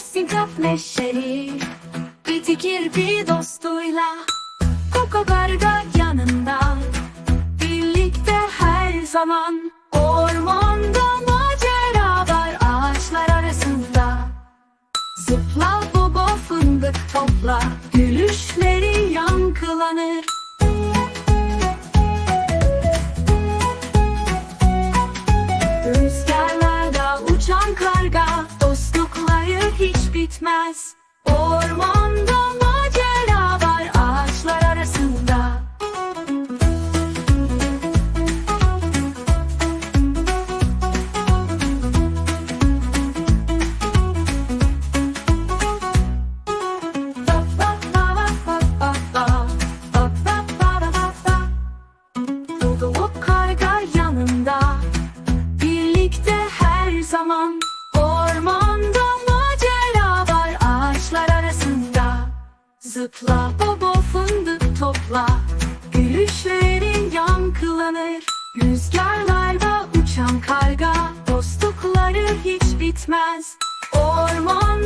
sincap neşeli Bitikir bir dostuyla Koko karga yanında Birlikte her zaman Ormanda macera var ağaçlar arasında. Zıpla bobo fındık topla Gülüşleri yankılanır bitmez. Ormanda macera var ağaçlar arasında. Ba, ba, Zıpla bobo fındık topla. Gülüşlerin yankılanır. Rüzgarlarda uçan karga Dostlukları hiç bitmez. Ormanda